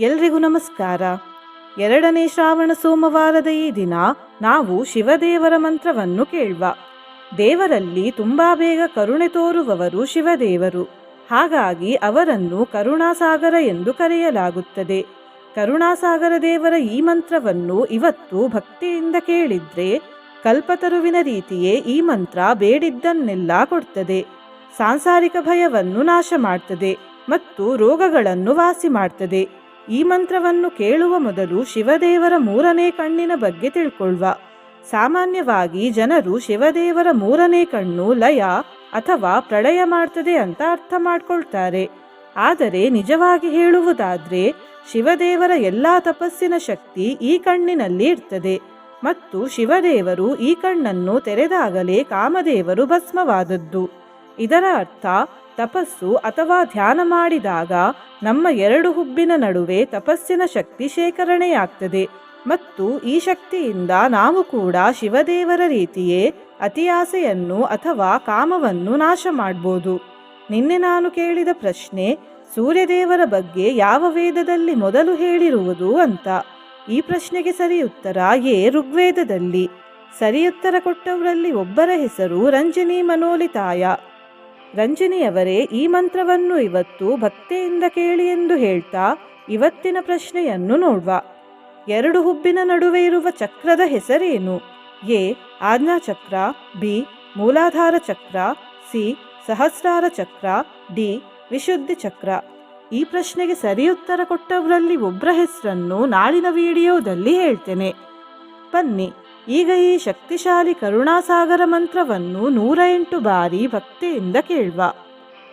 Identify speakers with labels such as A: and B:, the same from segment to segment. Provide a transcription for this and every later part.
A: ಎಲ್ರಿಗೂ ನಮಸ್ಕಾರ. ಎರಡನೇ ಶ್ರಾವಣ ಸೋಮವಾರದ ಈ ದಿನ ನಾವು ಶಿವದೇವರ ಮಂತ್ರವನ್ನು ಕೇಳುವ. ದೇವರಲ್ಲಿ ತುಂಬಾ ಬೇಗ ಕರುಣೆ ತೋರುವವರು ಶಿವದೇವರು. ಹಾಗಾಗಿ ಅವರನ್ನು ಕರುಣಾಸಾಗರ ಎಂದು ಕರೆಯಲಾಗುತ್ತದೆ. ಕರುಣಾಸಾಗರ ದೇವರ ಈ ಮಂತ್ರವನ್ನು ಇವತ್ತು ಭಕ್ತಿಯಿಂದ ಕೇಳಿದ್ರೆ ಕಲ್ಪತರುವಿನ ರೀತಿಯೇ ಈ ಮಂತ್ರ ಬೇಡಿದ್ದನ್ನೆಲ್ಲ ಕೊಡ್ತದೆ. ಸಾಂಸಾರಿಕ ಭಯವನ್ನು ನಾಶ ಮಾಡ್ತದೆ ಮತ್ತು ರೋಗಗಳನ್ನು ವಾಸಿ ಮಾಡ್ತದೆ. ಈ ಮಂತ್ರವನ್ನು ಕೇಳುವ ಮೊದಲು ಶಿವದೇವರ ಮೂರನೇ ಕಣ್ಣಿನ ಬಗ್ಗೆ ತಿಳ್ಕೊಳ್ವ. ಸಾಮಾನ್ಯವಾಗಿ ಜನರು ಶಿವದೇವರ ಮೂರನೇ ಕಣ್ಣು ಲಯ ಅಥವಾ ಪ್ರಳಯ ಮಾಡ್ತದೆ ಅಂತ ಅರ್ಥ ಮಾಡ್ಕೊಳ್ತಾರೆ. ಆದರೆ ನಿಜವಾಗಿ ಹೇಳುವುದಾದ್ರೆ ಶಿವದೇವರ ಎಲ್ಲಾ ತಪಸ್ಸಿನ ಶಕ್ತಿ ಈ ಕಣ್ಣಿನಲ್ಲಿ ಇರ್ತದೆ. ಮತ್ತು ಶಿವದೇವರು ಈ ಕಣ್ಣನ್ನು ತೆರೆದಾಗಲೇ ಕಾಮದೇವರು ಭಸ್ಮವಾದದ್ದು. ಇದರ ಅರ್ಥ ತಪಸ್ಸು ಅಥವಾ ಧ್ಯಾನ ಮಾಡಿದಾಗ ನಮ್ಮ ಎರಡು ಹುಬ್ಬಿನ ನಡುವೆ ತಪಸ್ಸಿನ ಶಕ್ತಿ ಶೇಖರಣೆಯಾಗ್ತದೆ. ಮತ್ತು ಈ ಶಕ್ತಿಯಿಂದ ನಾವು ಕೂಡ ಶಿವದೇವರ ರೀತಿಯೇ ಅತಿಯಾಸೆಯನ್ನು ಅಥವಾ ಕಾಮವನ್ನು ನಾಶ ಮಾಡ್ಬೋದು. ನಿನ್ನೆ ನಾನು ಕೇಳಿದ ಪ್ರಶ್ನೆ, ಸೂರ್ಯದೇವರ ಬಗ್ಗೆ ಯಾವ ವೇದದಲ್ಲಿ ಮೊದಲು ಹೇಳಿರುವುದು ಅಂತ? ಈ ಪ್ರಶ್ನೆಗೆ ಸರಿ ಉತ್ತರ ಎ. ಋಗ್ವೇದದಲ್ಲಿ. ಸರಿಯುತ್ತರ ಕೊಟ್ಟವರಲ್ಲಿ ಒಬ್ಬರ ಹೆಸರು ರಂಜನಿ ಮನೋಲಿತಾಯ. ರಂಜನಿಯವರೇ ಈ ಮಂತ್ರವನ್ನು ಇವತ್ತು ಭಕ್ತಿಯಿಂದ ಕೇಳಿ ಎಂದು ಹೇಳ್ತಾ ಇವತ್ತಿನ ಪ್ರಶ್ನೆಯನ್ನು ನೋಡುವ. ಎರಡು ಹುಬ್ಬಿನ ನಡುವೆ ಇರುವ ಚಕ್ರದ ಹೆಸರೇನು? ಎ. ಆಜ್ಞಾಚಕ್ರ, ಬಿ. ಮೂಲಾಧಾರ ಚಕ್ರ, ಸಿ. ಸಹಸ್ರಾರ ಚಕ್ರ, ಡಿ. ವಿಶುದ್ಧಿ ಚಕ್ರ. ಈ ಪ್ರಶ್ನೆಗೆ ಸರಿ ಉತ್ತರ ಕೊಟ್ಟವರಲ್ಲಿ ಒಬ್ಬರ ಹೆಸರನ್ನು ನಾಳಿನ ವಿಡಿಯೋದಲ್ಲಿ ಹೇಳ್ತೇನೆ. ಬನ್ನಿ. ಈಗ ಈ ಶಕ್ತಿಶಾಲಿ ಕರುಣಾಸಾಗರ ಮಂತ್ರವನ್ನು ನೂರ ಎಂಟು ಬಾರಿ ಭಕ್ತಿಯಿಂದ ಕೇಳುವ.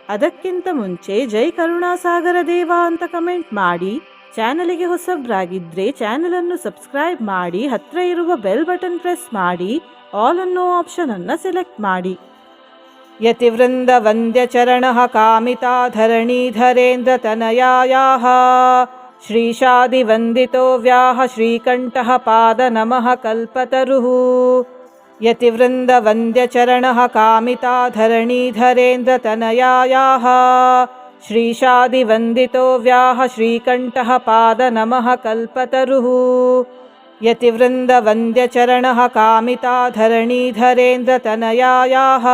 A: ಅದಕ್ಕಿಂತ ಮುಂಚೆ ಜೈ ಕರುಣಾಸಾಗರ ದೇವ ಅಂತ ಕಮೆಂಟ್ ಮಾಡಿ, ಚಾನಲಿಗೆ ಹೊಸಬ್ರಾಗಿದ್ರೆ ಚಾನಲನ್ನು ಸಬ್ಸ್ಕ್ರೈಬ್ ಮಾಡಿ, ಹತ್ರ ಇರುವ ಬೆಲ್ ಬಟನ್ ಪ್ರೆಸ್ ಮಾಡಿ, ಆಲ್ ಅನ್ನೋ ಆಪ್ಷನ್ ಅನ್ನ ಸೆಲೆಕ್ಟ್ ಮಾಡಿ. ಯತಿವೃಂದ ವಂದ್ಯ ಚರಣ ಕಾಮಿತಾ ಕಾಮಿತಾ ಧರಣೀಧರೇಂದ್ರ ತನಯಾಯಾಹ. श्रीशादिवन्दितो श्रीशादिवन्दितोः श्रीकण्ठः पादनमः कल्पतरुः। यतिवृन्दवन्द्यचरणः कामिता धरणीधरेन्द्रतनयायाः श्रीशादिवन्दितो श्रीशादिवन्दितोः श्रीकण्ठः पादनमः कल्पतरुः। यतिवृन्दवन्द्यचरणः कामिता धरणीधरेन्द्रतनयायाः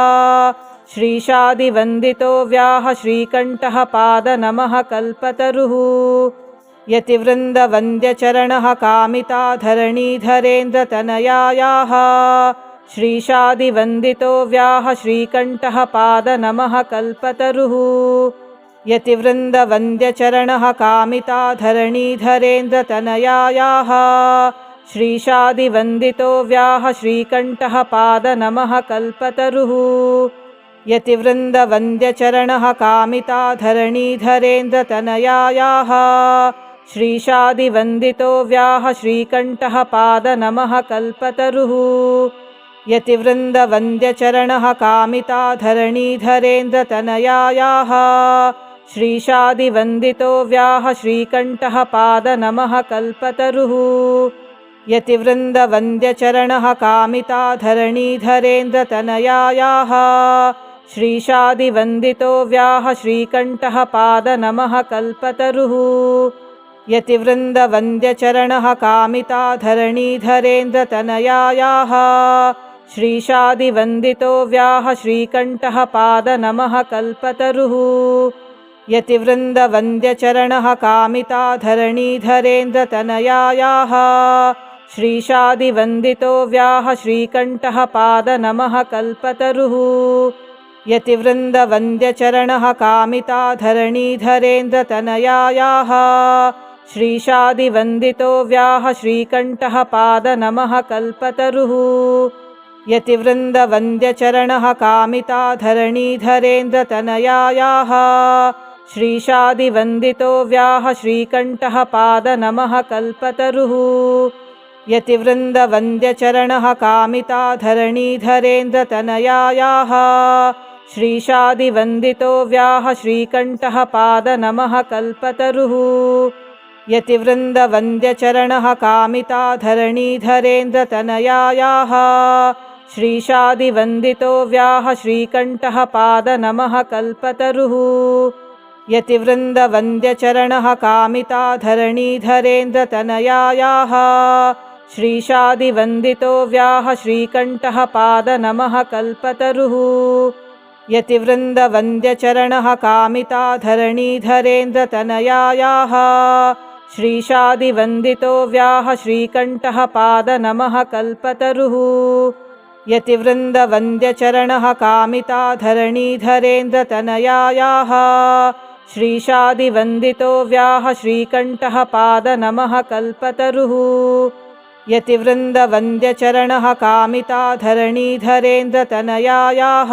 A: श्रीशादिवन्दितो श्रीशादिवन्दितोः श्रीकण्ठः पादनमः कल्पतरुः। यतिवृन्दवन्द्यचरणः कामिता धरणीधरेन्द्रतनयायाः श्रीशादिवन्दितो व्याः श्रीकण्ठः पादनमः कल्पतरुः। यतिवृन्दवन्द्यचरणः कामिता धरणीधरेन्द्रतनयायाः श्रीशादिवन्दितो व्याः श्रीकण्ठः पादनमः कल्पतरुः। यतिवृन्दवन्द्यचरणः कामिता धरणीधरेन्द्रतनयायाः श्रीशादिवन्दितो श्रीशादिवन्दितोः श्रीकण्ठः पादनमः कल्पतरुः। यतिवृन्दवन्द्यचरणः कामिता धरणीधरेन्द्रतनयायाः श्रीशादिवन्दितो श्रीशादिवन्दितोः श्रीकण्ठः पादनमः कल्पतरुः। यतिवृन्दवन्द्यचरणः कामिता धरणीधरेन्द्रतनयायाः श्रीशादिवन्दितो श्रीशादिवन्दितोः श्रीकण्ठः पादनमः कल्पतरुः। यतिवृन्दवन्द्यचरणः कामिता धरणीधरेन्द्रतनयायाः श्रीशादिवन्दितो व्याः श्रीकण्ठः पादनमः कल्पतरुः। यतिवृन्दवन्द्यचरणः कामिता धरणीधरेन्द्रतनयायाः श्रीशादिवन्दितो व्याः श्रीकण्ठः पादनमः कल्पतरुः। यतिवृन्दवन्द्यचरणः कामिता धरणीधरेन्द्रतनयायाः श्रीशादिवन्दितो श्रीशादिवन्दितोः श्रीकण्ठः पादनमः कल्पतरुः। यतिवृन्दवन्द्यचरणः कामिता धरणीधरेन्द्रतनयायाः श्रीशादिवन्दितो श्रीशादिवन्दितोः श्रीकण्ठः पादनमः कल्पतरुः। यतिवृन्दवन्द्यचरणः कामिता धरणीधरेन्द्रतनयायाः श्रीशादिवन्दितो श्रीशादिवन्दितोः श्रीकण्ठः पादनमः कल्पतरुः। यतिवृन्दवन्द्यचरणः कामिता धरणीधरेन्द्रतनयायाः श्रीशादिवन्दितो व्याः श्रीकण्ठः पादनमः कल्पतरुः। यतिवृन्दवन्द्यचरणः कामिता धरणीधरेन्द्रतनयायाः श्रीशादिवन्दितो व्याः श्रीकण्ठः पादनमः कल्पतरुः। यतिवृन्दवन्द्यचरणः कामिता धरणीधरेन्द्रतनयायाः श्रीशादिवन्दितो व्याह श्रीकण्ठः पादनमः कल्पतरुः। यतिवृन्दवन्द्यचरणः कामिताधरणीधरेन्द्रतनयायाः श्रीशादिवन्दितो व्याह श्रीकण्ठः पादनमः कल्पतरुः। यतिवृन्दवन्द्यचरणः कामिताधरणीधरेन्द्रतनयायाः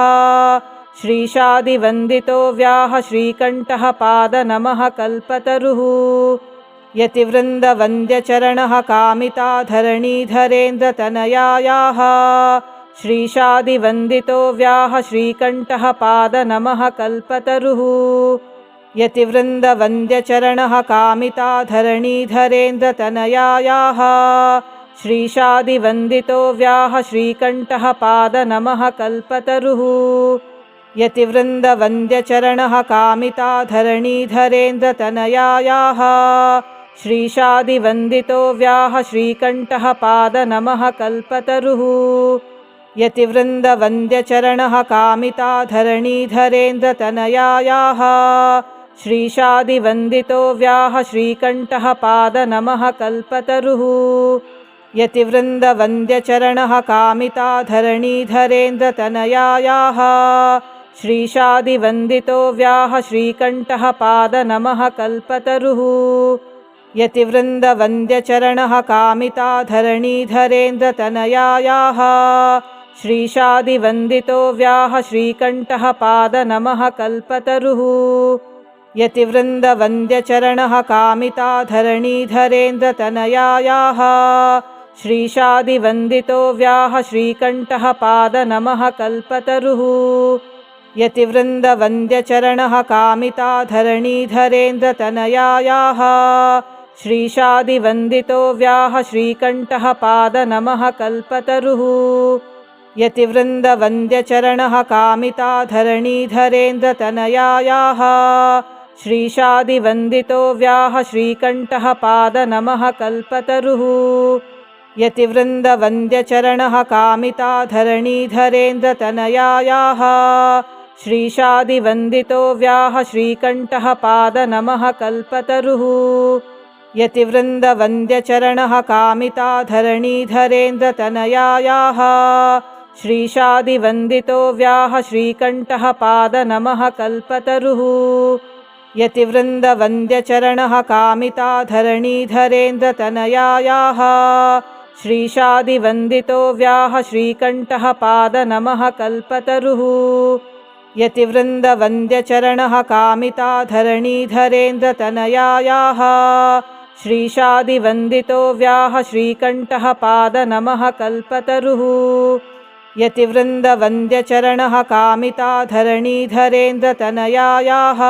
A: श्रीशादिवन्दितो व्याह श्रीकण्ठः पादनमः कल्पतरुः यतिवृन्दवन्द्यचरणः कामिताधरणीधरेन्द्रतनयायाः। श्रीशादिवन्दितो व्याह श्रीकण्ठः पादनमः कल्पतरुः। यतिवृन्दवन्द्यचरणः कामिताधरणीधरेन्द्रतनयायाः। श्रीशादिवन्दितो व्याह श्रीकण्ठः पादनमः कल्पतरुः। यतिवृन्दवन्द्यचरणः कामिताधरणीधरेन्द्रतनयायाः श्रीशादिवन्दितो व्याह श्रीकण्ठः पादनमः कल्पतरुः। यतिवृन्दवन्द्यचरणः कामिताधरणीधरेन्द्रतनयायाः श्रीशादिवन्दितो व्याह श्रीकण्ठः पादनमः कल्पतरुः। यतिवृन्दवन्द्यचरणः कामिताधरणीधरेन्द्रतनयायाः श्रीशादिवन्दितो व्याह श्रीकण्ठः पादनमः कल्पतरुः यतिवृन्दवन्द्यचरणः कामिताधरणीधरेन्द्रतनयायाः। श्रीशादिवन्दितो व्याह श्रीकण्ठः पादनमः कल्पतरुः। यतिवृन्दवन्द्यचरणः कामिताधरणीधरेन्द्रतनयायाः। श्रीशादिवन्दितो व्याह श्रीकण्ठः पादनमः कल्पतरुः। यतिवृन्दवन्द्यचरणः कामिताधरणीधरेन्द्रतनयायाः श्रीशादिवन्दितो व्याह श्रीकण्ठः पादनमः कल्पतरुः। यतिवृन्दवन्द्यचरणः कामिताधरणीधरेन्द्रतनयायाः श्रीशादिवन्दितो व्याह श्रीकण्ठः पादनमः कल्पतरुः। यतिवृन्दवन्द्यचरणः कामिताधरणीधरेन्द्रतनयायाः श्रीशादिवन्दितो व्याह श्रीकण्ठः पादनमः कल्पतरुः यतिवृन्दवन्द्यचरणः कामिताधरणीधरेन्द्रतनयायाः। श्रीशादिवन्दितो व्याह श्रीकण्ठः पादनमः कल्पतरुः। यतिवृन्दवन्द्यचरणः कामिताधरणीधरेन्द्रतनयायाः। श्रीशादिवन्दितो व्याह श्रीकण्ठः पादनमः कल्पतरुः। यतिवृन्दवन्द्यचरणः कामिताधरणीधरेन्द्रतनयायाः श्रीशादिवन्दितो व्याह श्रीकण्ठः पादनमः कल्पतरुः। यतिवृन्दवन्द्यचरणः कामिताधरणीधरेन्द्रतनयायाः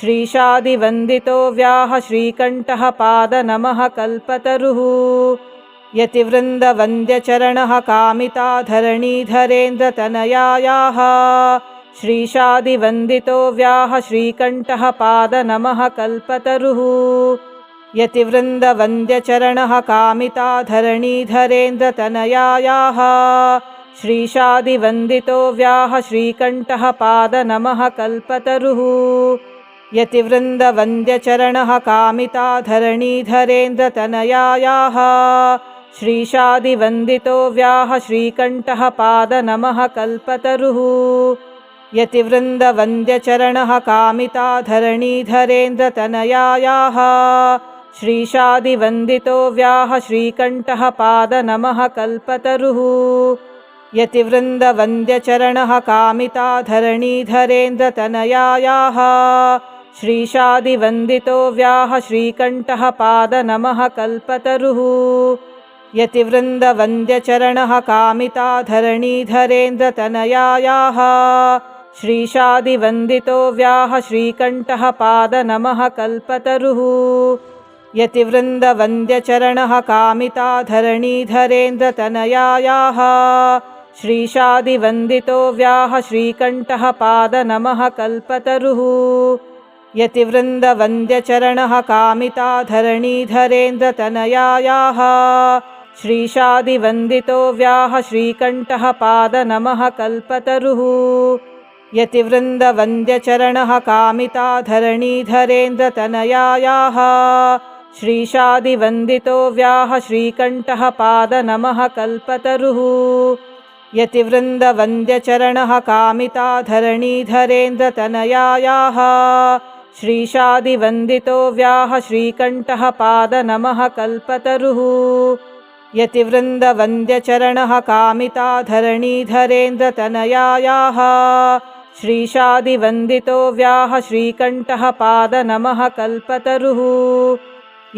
A: श्रीशादिवन्दितो व्याह श्रीकण्ठः पादनमः कल्पतरुः। यतिवृन्दवन्द्यचरणः कामिताधरणीधरेन्द्रतनयायाः श्रीशादिवन्दितो व्याह श्रीकण्ठः पादनमः कल्पतरुः यतिवृन्दवन्द्यचरणः कामिताधरणीधरेन्द्रतनयायाः श्रीशादिवन्दितो व्याह श्रीकण्ठः पादनमः कल्पतरुः। यतिवृन्दवन्द्यचरणः कामिताधरणीधरेन्द्रतनयायाः श्रीशादिवन्दितो व्याह श्रीकण्ठः पादनमः कल्पतरुः। यतिवृन्दवन्द्यचरणः कामिताधरणीधरेन्द्रतनयायाः श्रीशादिवन्दितो व्याह श्रीकण्ठः पादनमः कल्पतरुः। यतिवृन्दवन्द्यचरणः कामिताधरणीधरेन्द्रतनयायाः श्रीशादिवन्दितो व्याह श्रीकण्ठः पादनमः कल्पतरुः। यतिवृन्दवन्द्यचरणः कामिताधरणीधरेन्द्रतनयायाः श्रीशादिवन्दितो व्याह श्रीकण्ठः पादनमः कल्पतरुः यतिवृन्दवन्द्यचरणः कामिताधरणीधरेन्द्रतनयायाः श्रीशादिवन्दितो व्याह श्रीकण्ठः पादनमः कल्पतरुः। यतिवृन्दवन्द्यचरणः कामिताधरणीधरेन्द्रतनयायाः श्रीशादिवन्दितो व्याह श्रीकण्ठः पादनमः कल्पतरुः। यतिवृन्दवन्द्यचरणः कामिताधरणीधरेन्द्रतनयायाः श्रीशादिवन्दितो व्याह श्रीकण्ठः पादनमः कल्पतरुः। यतिवृन्दवन्द्यचरणः कामिताधरणीधरेन्द्रतनयायाः श्रीशादिवन्दितो व्याह श्रीकण्ठः पादनमः कल्पतरुः। यतिवृन्दवन्द्यचरणः कामिताधरणीधरेन्द्रतनयायाः श्रीशादिवन्दितो व्याह श्रीकण्ठः पादनमः कल्पतरुः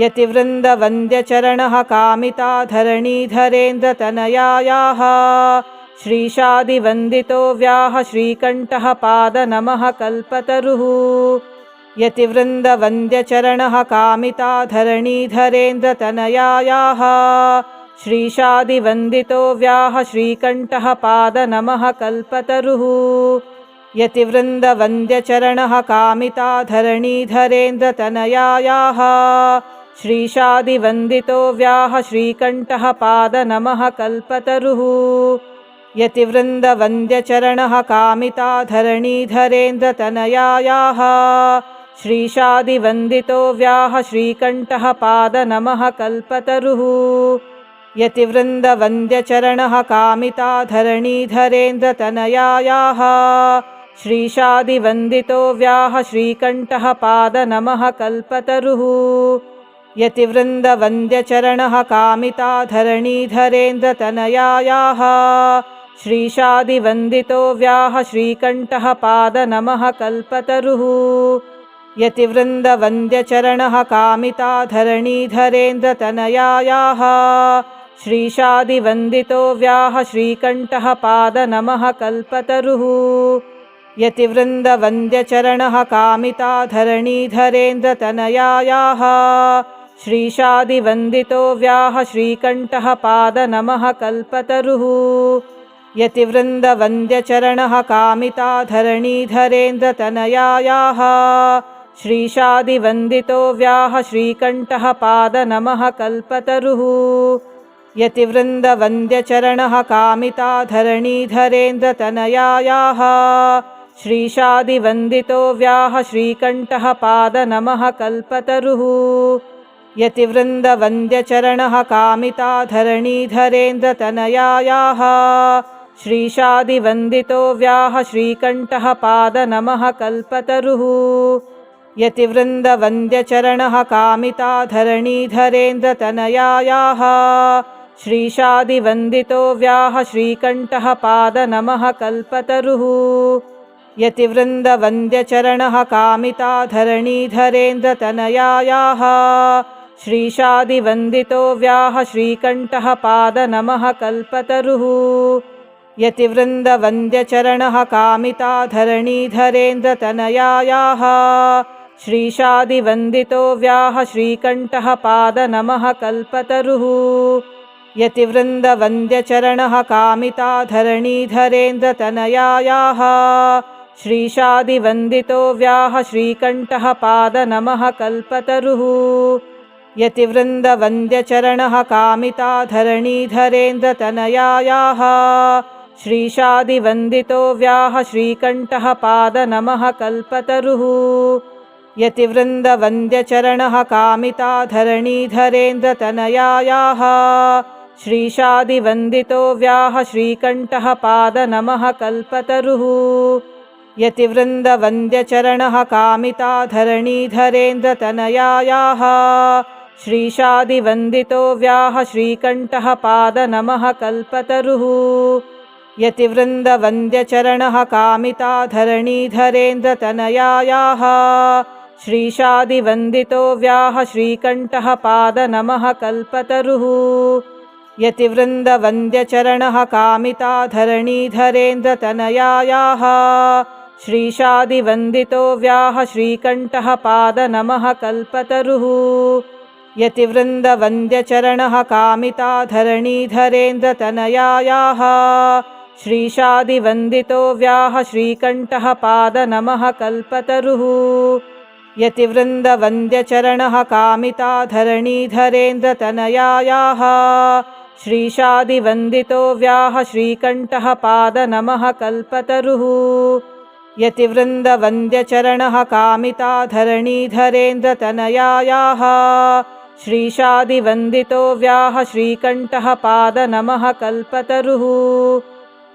A: यतिवृन्दवन्द्यचरणः कामिताधरणीधरेन्द्रतनयायाः श्रीशादिवन्दितो व्याह श्रीकण्ठः पादनमः कल्पतरुः। यतिवृन्दवन्द्यचरणः कामिताधरणीधरेन्द्रतनयायाः श्रीशादिवन्दितो व्याह श्रीकण्ठः पादनमः कल्पतरुः। यतिवृन्दवन्द्यचरणः कामिताधरणीधरेन्द्रतनयायाः श्रीशादिवन्दितो व्याह श्रीकण्ठः पादनमः कल्पतरुः। यतिवृन्दवन्द्यचरणः कामिताधरणीधरेन्द्रतनयायाः श्रीशादिवन्दितो व्याह श्रीकण्ठः पादनमः कल्पतरुः। यतिवृन्दवन्द्यचरणः कामिताधरणीधरेन्द्रतनयायाः श्रीशादिवन्दितो व्याह श्रीकण्ठः पादनमः कल्पतरुः यतिवृन्दवन्द्यचरणः कामिताधरणीधरेन्द्रतनयायाः श्रीशादिवन्दितो व्याह श्रीकण्ठः पादनमः कल्पतरुः। यतिवृन्दवन्द्यचरणः कामिताधरणीधरेन्द्रतनयायाः श्रीशादिवन्दितो व्याह श्रीकण्ठः पादनमः कल्पतरुः। यतिवृन्दवन्द्यचरणः कामिताधरणीधरेन्द्रतनयायाः श्रीशादिवन्दितो व्याह श्रीकण्ठः पादनमः कल्पतरुः। यतिवृन्दवन्द्यचरणः कामिताधरणीधरेन्द्रतनयायाः श्रीशादिवन्दितो व्याह श्रीकण्ठः पादनमः कल्पतरुः। यतिवृन्दवन्द्यचरणः कामिताधरणीधरेन्द्रतनयायाः श्रीशादिवन्दितो व्याह श्रीकण्ठः पादनमः कल्पतरुः यतिवृन्दवन्द्यचरणः कामिताधरणीधरेन्द्रतनयायाः। श्रीशादिवन्दितो व्याह श्रीकण्ठः पादनमः कल्पतरुः। यतिवृन्दवन्द्यचरणः कामिताधरणीधरेन्द्रतनयायाः। श्रीशादिवन्दितो व्याह श्रीकण्ठः पादनमः कल्पतरुः। यतिवृन्दवन्द्यचरणः कामिताधरणीधरेन्द्रतनयायाः श्रीशादिवन्दितो व्याह श्रीकण्ठः पादनमः कल्पतरुः। यतिवृन्दवन्द्यचरणः कामिताधरणीधरेन्द्रतनयायाः श्रीशादिवन्दितो व्याह श्रीकण्ठः पादनमः कल्पतरुः। यतिवृन्दवन्द्यचरणः कामिताधरणीधरेन्द्रतनयायाः श्रीशादिवन्दितो व्याह श्रीकण्ठः पादनमः कल्पतरुः यतिवृन्दवन्द्यचरणः कामिताधरणीधरेन्द्रतनयायाः श्रीशादिवन्दितो व्याह श्रीकण्ठः पादनमः कल्पतरुः। यतिवृन्दवन्द्यचरणः कामिताधरणीधरेन्द्रतनयायाः श्रीशादिवन्दितो व्याह श्रीकण्ठः पादनमः कल्पतरुः। यतिवृन्दवन्द्यचरणः कामिताधरणीधरेन्द्रतनयायाः श्रीशादिवन्दितो व्याह श्रीकण्ठः पादनमः कल्पतरुः। यतिवृन्दवन्द्यचरणः कामिताधरणीधरेन्द्रतनयायाः श्रीशादिवन्दितो व्याह श्रीकण्ठः पादनमः कल्पतरुः। यतिवृन्दवन्द्यचरणः कामिताधरणीधरेन्द्रतनयायाः श्रीशादिवन्दितो व्याह श्रीकण्ठः पादनमः कल्पतरुः यतिवृन्दवन्द्यचरणः कामिताधरणीधरेन्द्रतनयायाः श्रीशादिवन्दितो व्याह श्रीकण्ठः पादनमः कल्पतरुः। यतिवृन्दवन्द्यचरणः कामिताधरणीधरेन्द्रतनयायाः श्रीशादिवन्दितो व्याह श्रीकण्ठः पादनमः कल्पतरुः। यतिवृन्दवन्द्यचरणः कामिताधरणीधरेन्द्रतनयायाः श्रीशादिवन्दितो व्याह श्रीकण्ठः पादनमः कल्पतरुः।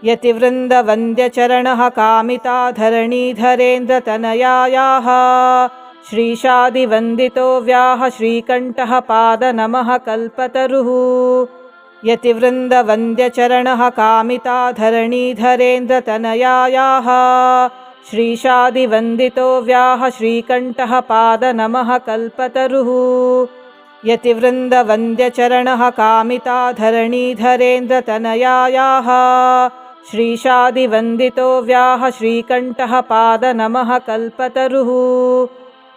A: यतिवृन्दवन्द्यचरणः कामिताधरणीधरेन्द्रतनयायाः श्रीशादिवन्दितो व्याह श्रीकण्ठः पादनमः कल्पतरुः। यतिवृन्दवन्द्यचरणः कामिताधरणीधरेन्द्रतनयायाः श्रीशादिवन्दितो व्याह श्रीकण्ठः पादनमः कल्पतरुः यतिवृन्दवन्द्यचरणः कामिताधरणीधरेन्द्रतनयायाः श्रीशादिवन्दितो व्याह श्रीकण्ठः पादनमः कल्पतरुः।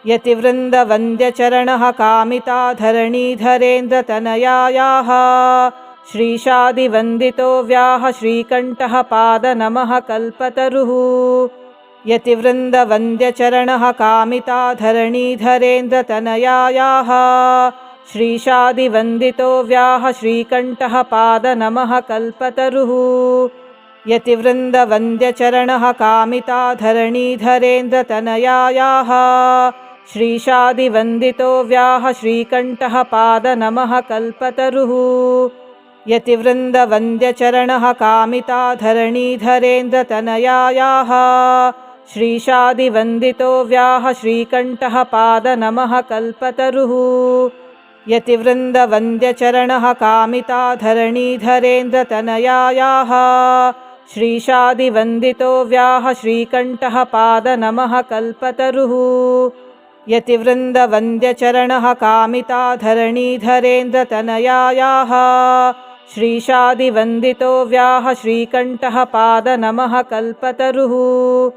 A: यतिवृन्दवन्द्यचरणः कामिताधरणीधरेन्द्रतनयायाः श्रीशादिवन्दितो व्याह श्रीकण्ठः पादनमः कल्पतरुः। यतिवृन्दवन्द्यचरणः कामिताधरणीधरेन्द्रतनयायाः श्रीशादिवन्दितो व्याह श्रीकण्ठः पादनमः कल्पतरुः। यतिवृन्दवन्द्यचरणः कामिताधरणीधरेन्द्रतनयायाः श्रीशादिवन्दितो व्याह श्रीकण्ठः पादनमः कल्पतरुः। यतिवृन्दवन्द्यचरणः कामिताधरणीधरेन्द्रतनयायाः श्रीशादिवन्दितो व्याह श्रीकण्ठः पादनमः कल्पतरुः यतिवृन्दवन्द्यचरणः कामिताधरणीधरेन्द्रतनयायाः श्रीशादिवन्दितो व्याह श्रीकण्ठः पादनमः कल्पतरुः। यतिवृन्दवन्द्यचरणः कामिताधरणीधरेन्द्रतनयायाः श्रीशादिवन्दितो व्याह श्रीकण्ठः पादनमः कल्पतरुः।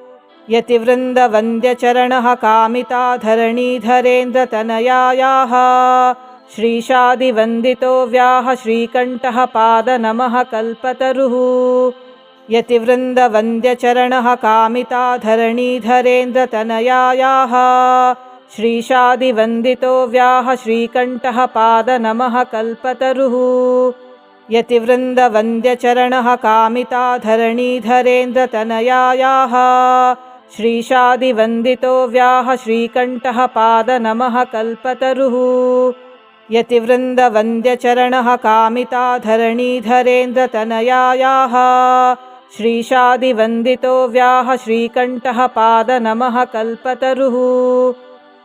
A: यतिवृन्दवन्द्यचरणः कामिताधरणीधरेन्द्रतनयायाः श्रीशादिवन्दितो व्याह श्रीकण्ठः पादनमः कल्पतरुः। यतिवृन्दवन्द्यचरणः कामिताधरणीधरेन्द्रतनयायाः श्रीशादिवन्दितो व्याह श्रीकण्ठः पादनमः कल्पतरुः। यतिवृन्दवन्द्यचरणः कामिताधरणीधरेन्द्रतनयायाः श्रीशादिवन्दितो व्याह श्रीकण्ठः पादनमः कल्पतरुः यतिवृन्दवन्द्यचरणः कामिताधरणीधरेन्द्रतनयायाः श्रीशादिवन्दितो व्याह श्रीकण्ठः पादनमः कल्पतरुः।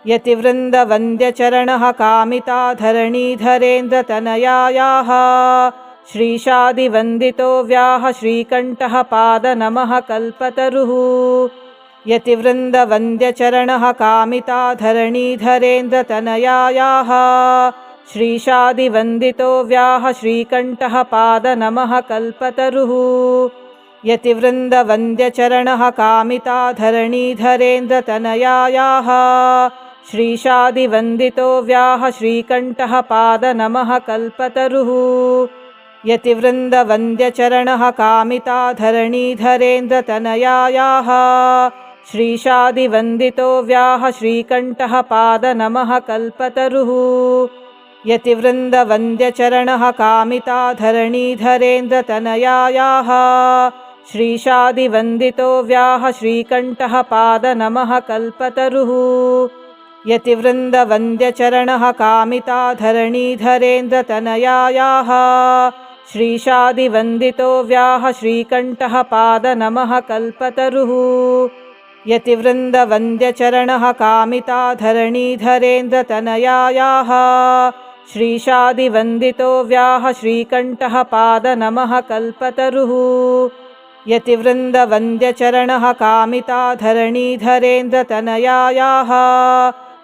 A: यतिवृन्दवन्द्यचरणः कामिताधरणीधरेन्द्रतनयायाः श्रीशादिवन्दितो व्याह श्रीकण्ठः पादनमः कल्पतरुः। यतिवृन्दवन्द्यचरणः कामिताधरणीधरेन्द्रतनयायाः श्रीशादिवन्दितो व्याह श्रीकण्ठः पादनमः कल्पतरुः। यतिवृन्दवन्द्यचरणः कामिताधरणीधरेन्द्रतनयायाः श्रीशादिवन्दितो व्याह श्रीकण्ठः पादनमः कल्पतरुः। यतिवृन्दवन्द्यचरणः कामिताधरणीधरेन्द्रतनयायाः श्रीशादिवन्दितो व्याह श्रीकण्ठः पादनमः कल्पतरुः यतिवृन्दवन्द्यचरणः कामिताधरणीधरेन्द्रतनयायाः श्रीशादिवन्दितो व्याह श्रीकण्ठः पादनमः कल्पतरुः। यतिवृन्दवन्द्यचरणः कामिताधरणीधरेन्द्रतनयायाः श्रीशादिवन्दितो व्याह श्रीकण्ठः पादनमः कल्पतरुः। यतिवृन्दवन्द्यचरणः कामिताधरणीधरेन्द्रतनयायाः श्रीशादिवन्दितो व्याह श्रीकण्ठः पादनमः कल्पतरुः। यतिवृन्दवन्द्यचरणः कामिताधरणीधरेन्द्रतनयायाः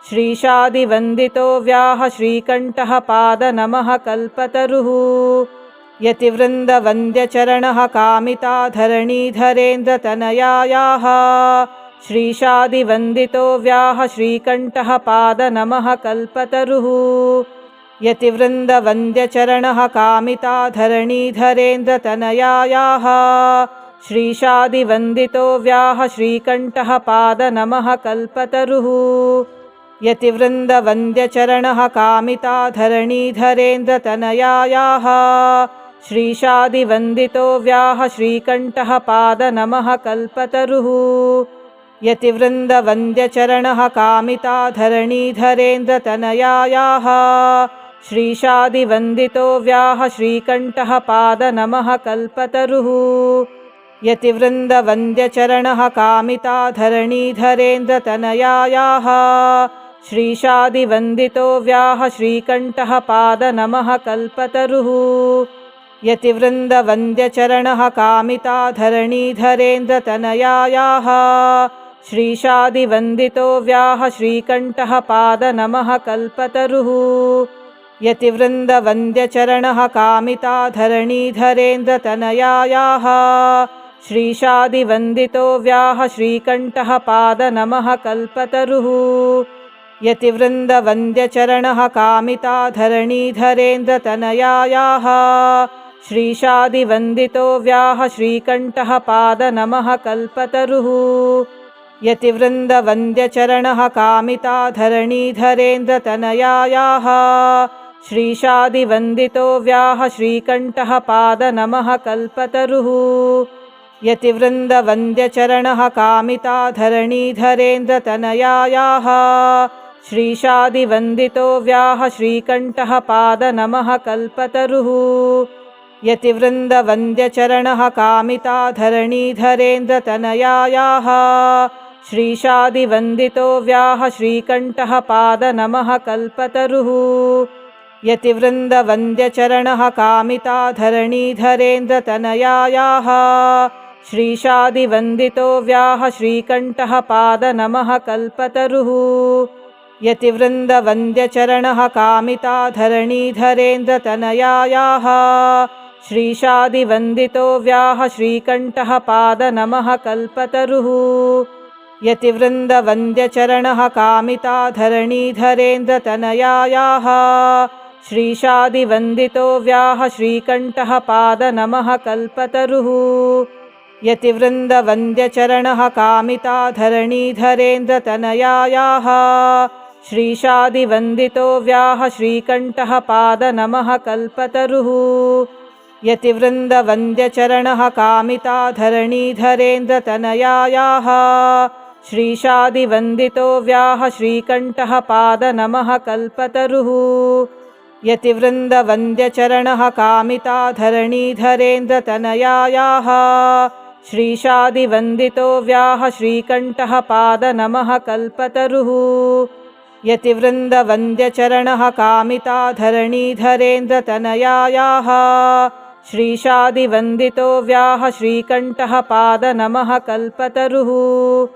A: श्रीशादिवन्दितो व्याह श्रीकण्ठः पादनमः कल्पतरुः। यतिवृन्दवन्द्यचरणः कामिताधरणीधरेन्द्रतनयायाः श्रीशादिवन्दितो व्याह श्रीकण्ठः पादनमः कल्पतरुः यतिवृन्दवन्द्यचरणः कामिताधरणीधरेन्द्रतनयायाः। श्रीशादिवन्दितो व्याह श्रीकण्ठः पादनमः कल्पतरुः। यतिवृन्दवन्द्यचरणः कामिताधरणीधरेन्द्रतनयायाः। श्रीशादिवन्दितो व्याह श्रीकण्ठः पादनमः कल्पतरुः। यतिवृन्दवन्द्यचरणः कामिताधरणीधरेन्द्रतनयायाः श्रीशादिवन्दितो व्याह श्रीकण्ठः पादनमः कल्पतरुः। यतिवृन्दवन्द्यचरणः कामिताधरणीधरेन्द्रतनयायाः श्रीशादिवन्दितो व्याह श्रीकण्ठः पादनमः कल्पतरुः। यतिवृन्दवन्द्यचरणः कामिताधरणीधरेन्द्रतनयायाः श्रीशादिवन्दितो व्याह श्रीकण्ठः पादनमः कल्पतरुः यतिवृन्दवन्द्यचरणः कामिताधरणीधरेन्द्रतनयायाः श्रीशादिवन्दितो व्याह श्रीकण्ठः पादनमः कल्पतरुः। यतिवृन्दवन्द्यचरणः कामिताधरणीधरेन्द्रतनयायाः श्रीशादिवन्दितो व्याह श्रीकण्ठः पादनमः कल्पतरुः। यतिवृन्दवन्द्यचरणः कामिताधरणीधरेन्द्रतनयायाः श्रीशादिवन्दितो व्याह श्रीकण्ठः पादनमः कल्पतरुः। यतिवृन्दवन्द्यचरणः कामिताधरणीधरेन्द्रतनयायाः श्रीशादिवन्दितो व्याह श्रीकण्ठः पादनमः कल्पतरुः। यतिवृन्दवन्द्यचरणः कामिताधरणीधरेन्द्रतनयायाः श्रीशादिवन्दितो व्याह श्रीकण्ठः पादनमः कल्पतरुः यतिवृन्दवन्द्यचरणः कामिताधरणीधरेन्द्रतनयायाः। श्रीशादिवन्दितो व्याह श्रीकण्ठः पादनमः कल्पतरुः। यतिवृन्दवन्द्यचरणः कामिताधरणीधरेन्द्रतनयायाः। श्रीशादिवन्दितो व्याह श्रीकण्ठः पादनमः कल्पतरुः। यतिवृन्दवन्द्यचरणः कामिताधरणीधरेन्द्रतनयायाः श्रीशादिवन्दितो व्याह श्रीकण्ठः पादनमः कल्पतरुः। यतिवृन्दवन्द्यचरणः कामिताधरणीधरेन्द्रतनयायाः श्रीशादिवन्दितो व्याह श्रीकण्ठः पादनमः कल्पतरुः। यतिवृन्दवन्द्यचरणः कामिताधरणीधरेन्द्रतनयायाः श्रीशादिवन्दितो व्याह श्रीकण्ठः पादनमः कल्पतरुः यतिवृन्दवन्द्यचरणः कामिताधरणीधरेन्द्रतनयायाः श्रीशादिवन्दितो व्याह श्रीकण्ठः पादनमः कल्पतरुः। यतिवृन्दवन्द्यचरणः कामिताधरणीधरेन्द्रतनयायाः श्रीशादिवन्दितो व्याह श्रीकण्ठः पादनमः कल्पतरुः।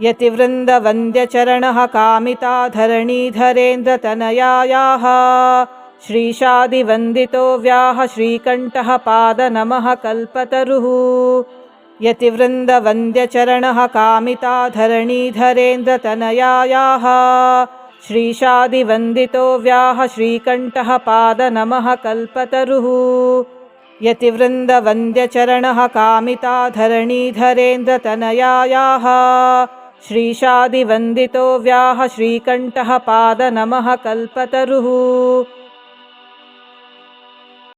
A: यतिवृन्दवन्द्यचरणः कामिताधरणीधरेन्द्रतनयायाः श्रीशादिवन्दितो व्याह श्रीकण्ठः पादनमः कल्पतरुः। यतिवृन्दवन्द्यचरणः कामिताधरणीधरेन्द्रतनयायाः श्रीशादिवन्दितो व्याह श्रीकण्ठः पादनमः कल्पतरुः। यतिवृन्दवन्द्यचरणः कामिताधरणीधरेन्द्रतनयायाः श्रीशादिवन्दितो व्याह श्रीकण्ठः पादनमः कल्पतरुः